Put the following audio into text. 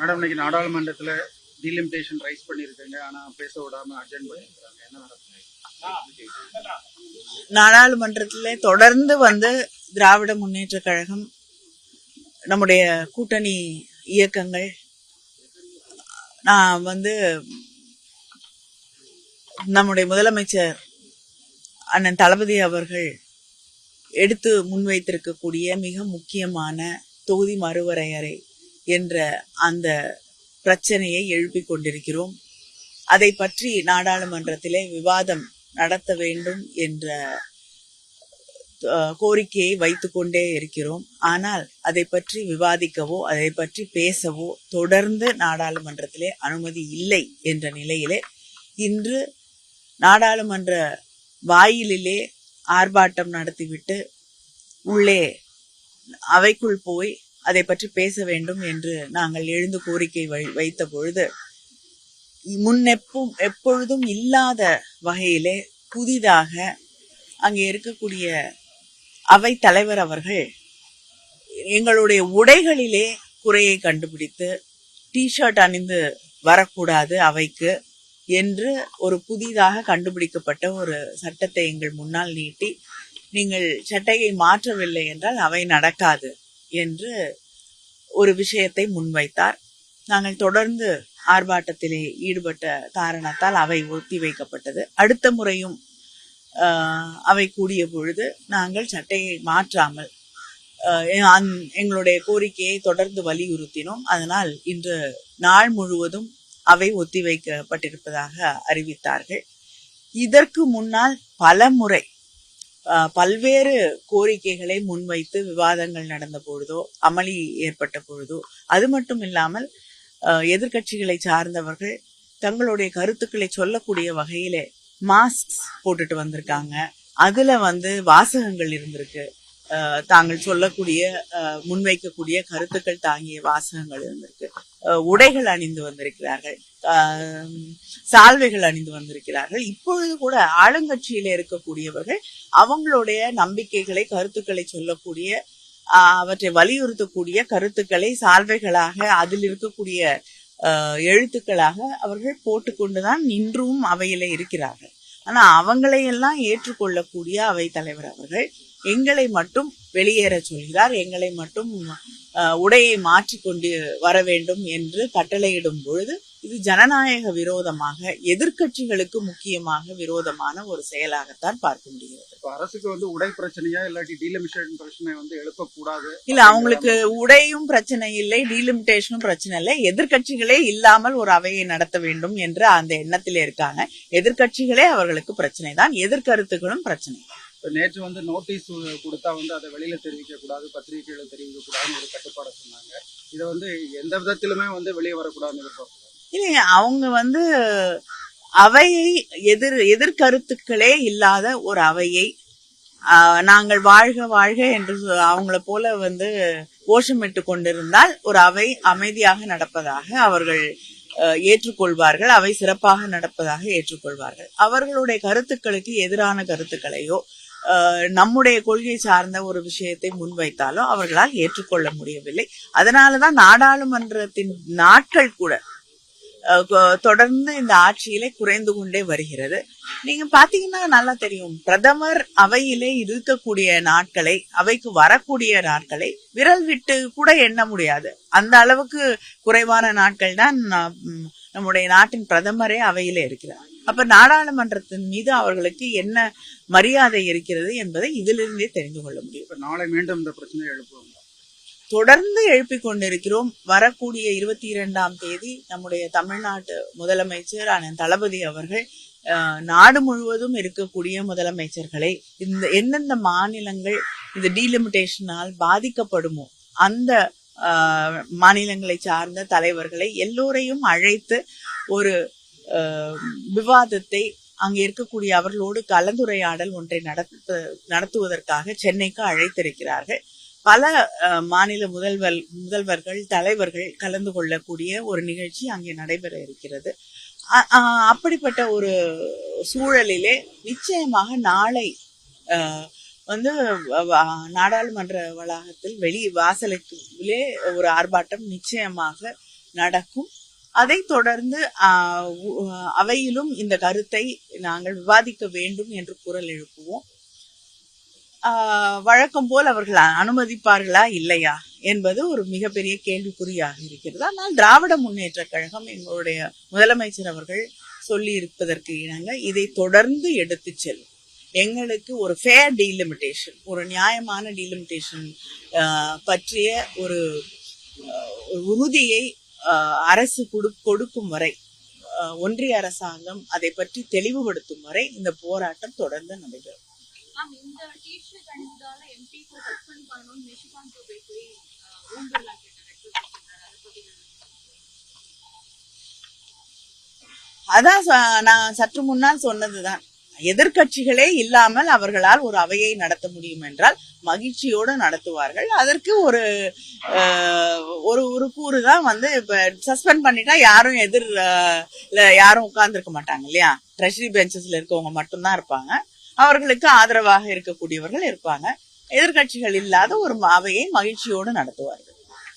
Madam இன்னைக்கு நாடாளுமன்றத்தில் delimitation rice பண்ணியிருக்கீங்க. ஆனால் பேச விடாம அட்ஜென்ட் பண்ணியிருக்காங்க என்ன நடக்குது தொடர்ந்து வந்து திராவிட முன்னேற்ற கழகம் நம்முடைய கூட்டணி இயக்கங்கள் நான் வந்து நம்முடைய முதலமைச்சர் அண்ணன் தளபதி அவர்கள் எடுத்து முன்வைத்திருக்கக்கூடிய மிக முக்கியமான தொகுதி மறுவரையறை என்ற அந்த பிரச்சனையை எழுப்பிக் கொண்டிருக்கிறோம். அதை பற்றி நாடாளுமன்றத்திலே விவாதம் நடத்த வேண்டும் என்ற கோரிக்கையை வைத்துக்கொண்டே இருக்கிறோம். ஆனால் அதை பற்றி விவாதிக்கவோ அதை பற்றி பேசவோ தொடர்ந்து நாடாளுமன்றத்திலே அனுமதி இல்லை என்ற நிலையிலே இன்று நாடாளுமன்ற வாயிலிலே ஆர்ப்பாட்டம் நடத்திவிட்டு உள்ளே அவைக்குள் போய் அதை பற்றி பேச வேண்டும் என்று நாங்கள் எழுந்து கோரிக்கை வை- வைத்த பொழுது முன்னெப்பும் எப்பொழுதும் இல்லாத வகையிலே புதிதாக அங்கே இருக்கக்கூடிய அவை தலைவர் அவர்கள் எங்களுடைய உடைகளிலே குறையை கண்டுபிடித்து டிஷர்ட் அணிந்து வரக்கூடாது அவைக்கு என்று ஒரு புதிதாக கண்டுபிடிக்கப்பட்ட ஒரு சட்டத்தை எங்கள் முன்னால் நீட்டி நீங்கள் சட்டையை மாற்றவில்லை என்றால் அவை நடக்காது. என்று ஒரு விஷயத்தை முன்வைத்தார். நாங்கள் தொடர்ந்து ஆர்ப்பாட்டத்திலே ஈடுபட்ட காரணத்தால் அவை ஒத்தி வைக்கப்பட்டது. அடுத்த முறையும் ஆஹ், அவை கூடிய பொழுது நாங்கள் சட்டையை மாற்றாமல் அந்- எங்களுடைய கோரிக்கையை தொடர்ந்து வலியுறுத்தினோம். அதனால் இன்று நாள் முழுவதும் அவை ஒத்திவைக்கப்பட்டிருப்பதாக அறிவித்தார்கள். இதற்கு முன்னால் பல முறை பல்வேறு கோரிக்கைகளை முன்வைத்து விவாதங்கள் நடந்த பொழுதோ அமளி ஏற்பட்ட பொழுதோ அது மட்டும் இல்லாமல் எதிர்கட்சிகளை சார்ந்தவர்கள் தங்களுடைய கருத்துக்களை சொல்லக்கூடிய வகையில மாஸ்க் போட்டுட்டு வந்திருக்காங்க. அதுல வந்து வாசகங்கள் இருந்திருக்கு. ஆஹ், தாங்கள் சொல்லக்கூடிய முன்வைக்கக்கூடிய கருத்துக்கள் தாங்கிய வாசகங்கள் இருந்திருக்கு. உடைகள் அணிந்து வந்திருக்கிறார்கள். சால்வைகள் அணிந்து வந்திருக்கிறார்கள். இப்பொழுது கூட ஆளுங்கட்சியில இருக்கக்கூடியவர்கள் அவங்களுடைய நம்பிக்கைகளை கருத்துக்களை சொல்லக்கூடிய ஆஹ், அவற்றை வலியுறுத்தக்கூடிய கருத்துக்களை சால்வைகளாக அதில் இருக்கக்கூடிய ஆஹ், எழுத்துக்களாக அவர்கள் போட்டுக்கொண்டுதான் இன்றும் அவையில இருக்கிறார்கள். ஆனா அவங்களையெல்லாம் ஏற்றுக்கொள்ளக்கூடிய அவை தலைவர் அவர்கள் எங்களை மட்டும் வெளியேற சொல்கிறார் எங்களை மட்டும் ஆஹ், உடையை மாற்றிக்கொண்டு வர வேண்டும் என்று கட்டளையிடும் பொழுது இது ஜனநாயக விரோதமாக எதிர்க்கட்சிகளுக்கு முக்கியமாக விரோதமான ஒரு செயலாகத்தான் பார்க்க முடிகிறது. அரசுக்கு வந்து உடை பிரச்சனையா இல்லாட்டி டீலிமிட்டேஷன் பிரச்சனை வந்து எழுப்பக்கூடாது? இல்ல அவங்களுக்கு உடையும் பிரச்சனை இல்லை டீலிமிட்டேஷனும் பிரச்சனை இல்லை. எதிர்க்கட்சிகளே இல்லாமல் ஒரு அவையை நடத்த வேண்டும் என்ற அந்த எண்ணத்திலே இருக்காங்க. எதிர்க்கட்சிகளே அவர்களுக்கு பிரச்சனை தான் எதிர்கருத்துகளும் பிரச்சனை நேற்று வந்து நோட்டீஸ் கொடுத்தா வந்து அதை வெளியில தெரிவிக்க கூடாது பத்திரிகைகளை தெரிவிக்க கூடாதுன்னு ஒரு கட்டுப்பாடை சொன்னாங்க. இதை வந்து எந்த விதத்திலுமே வந்து வெளியே வரக்கூடாதுன்னு இல்லைங்க அவங்க வந்து அவையை எதிர் எதிர்கருத்துக்களே இல்லாத ஒரு அவையை ஆஹ், நாங்கள் வாழ்க வாழ்க என்று சொ- அவங்கள போல வந்து கோஷமிட்டு கொண்டிருந்தால் ஒரு அவை அமைதியாக நடப்பதாக அவர்கள் ஏற்றுக்கொள்வார்கள். அவை சிறப்பாக நடப்பதாக ஏற்றுக்கொள்வார்கள். அவர்களுடைய கருத்துக்களுக்கு எதிரான கருத்துக்களையோ ஆஹ், நம்முடைய கொள்கை சார்ந்த ஒரு விஷயத்தை முன்வைத்தாலோ அவர்களால் ஏற்றுக்கொள்ள முடியவில்லை. அதனாலதான் நாடாளுமன்றத்தின் நாட்கள் கூட தொடர்ந்து இந்த ஆட்சியிலே குறைந்து கொண்டே வருகிறது. நீங்க பாத்தீங்கன்னா நல்லா தெரியும். பிரதமர் அவையிலே இருக்கக்கூடிய நாட்களை அவைக்கு வரக்கூடிய நாட்களை விரல் விட்டு கூட எண்ண முடியாது. அந்த அளவுக்கு குறைவான நாட்கள் தான் நம்முடைய நாட்டின் பிரதமரே அவையிலே இருக்கிறார். அப்ப நாடாளுமன்றத்தின் மீது அவர்களுக்கு என்ன மரியாதை இருக்கிறது என்பதை இதிலிருந்தே தெரிந்து கொள்ள முடியும். நாளை மீண்டும் இந்த பிரச்சனை எழுப்புவாங்க தொடர்ந்து எழுப்பிக் கொண்டிருக்கிறோம். வரக்கூடிய இருபத்தி இரண்டாம் தேதி நம்முடைய தமிழ்நாட்டு முதலமைச்சர் அண்ணன் தளபதி அவர்கள் நாடு முழுவதும் இருக்கக்கூடிய முதலமைச்சர்களை இந்த எந்தெந்த மாநிலங்கள் இந்த டீலிமிட்டேஷனால் பாதிக்கப்படுமோ அந்த மாநிலங்களை சார்ந்த தலைவர்களை எல்லோரையும் அழைத்து ஒரு விவாதத்தை அங்கே இருக்கக்கூடிய அவர்களோடு கலந்துரையாடல் ஒன்றை நடத்து நடத்துவதற்காக சென்னைக்கு அழைத்திருக்கிறார்கள். பல மாநில முதல்வர் முதல்வர்கள் தலைவர்கள் கலந்து கொள்ளக்கூடிய ஒரு நிகழ்ச்சி அங்கே நடைபெற இருக்கிறது. அப்படிப்பட்ட ஒரு சூழலிலே நிச்சயமாக நாளை வந்து நாடாளுமன்ற வளாகத்தில் வெளி வாசலுக்குள்ளே ஒரு ஆர்ப்பாட்டம் நிச்சயமாக நடக்கும். அதைத் தொடர்ந்து அவையிலும் இந்த கருத்தை நாங்கள் விவாதிக்க வேண்டும் என்று குரல் எழுப்புவோம். வழக்கம் போல் அவர்கள் அனுமதிப்பார்களா இல்லையா என்பது ஒரு மிகப்பெரிய கேள்விக்குறியாக இருக்கிறது. ஆனால் திராவிட முன்னேற்ற கழகம் எங்களுடைய முதலமைச்சர் அவர்கள் சொல்லி இருப்பதற்கு இணங்க இதை தொடர்ந்து எடுத்து செல்லும். எங்களுக்கு ஒரு ஃபேர் டீலிமிட்டேஷன் ஒரு நியாயமான டீலிமிட்டேஷன் பற்றிய ஒரு ஒரு உறுதியை ஆஹ், அரசு கொடு கொடுக்கும் வரை ஆஹ், ஒன்றிய அரசாங்கம் அதை பற்றி தெளிவுபடுத்தும் வரை இந்த போராட்டம் தொடர்ந்து நடைபெறும். மேம் இந்த டீச்சர் கணிதத்தால எம்பி சஸ்பெண்ட் பண்ணணும் நிஷிகாந்த் போய் ஓம் பிர்லா அதான் நான் சற்று முன்னால் சொன்னதுதான். எதிர்க்கட்சிகளே இல்லாமல் அவர்களால் ஒரு அவையை நடத்த முடியும் என்றால் மகிழ்ச்சியோடு நடத்துவார்கள். அதற்கு ஒரு ஒரு ஒரு கூறு தான் வந்து இப்ப சஸ்பெண்ட் பண்ணிட்டா யாரும் எதிர் யாரும் உட்கார்ந்துருக்க மாட்டாங்க இல்லையா? ட்ரெஷரி பெஞ்சஸ்ல இருக்கவங்க மட்டும்தான் இருப்பாங்க. அவர்களுக்கு ஆதரவாக இருக்கக்கூடியவர்கள் இருப்பாங்க. எதிர்க்கட்சிகள் இல்லாத ஒரு அவையை மகிழ்ச்சியோடு நடத்துவார்கள்.